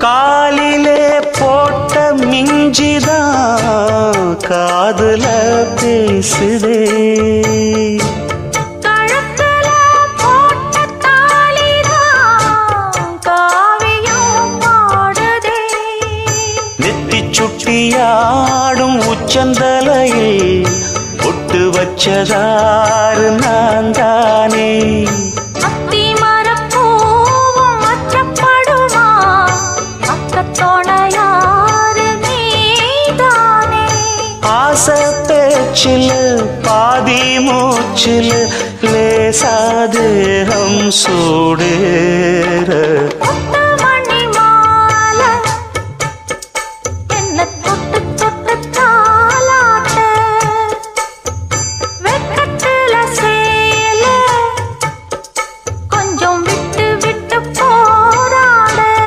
காலிலே போட்ட மிஞ்சிதான் காதுல பேசுதே. சுட்டியாடும் உச்சந்தலையில் பொட்டு வச்சதாறு நான் ஆச பேச்சில் பாதி மூச்சில் லேசாதேகம் சூடு.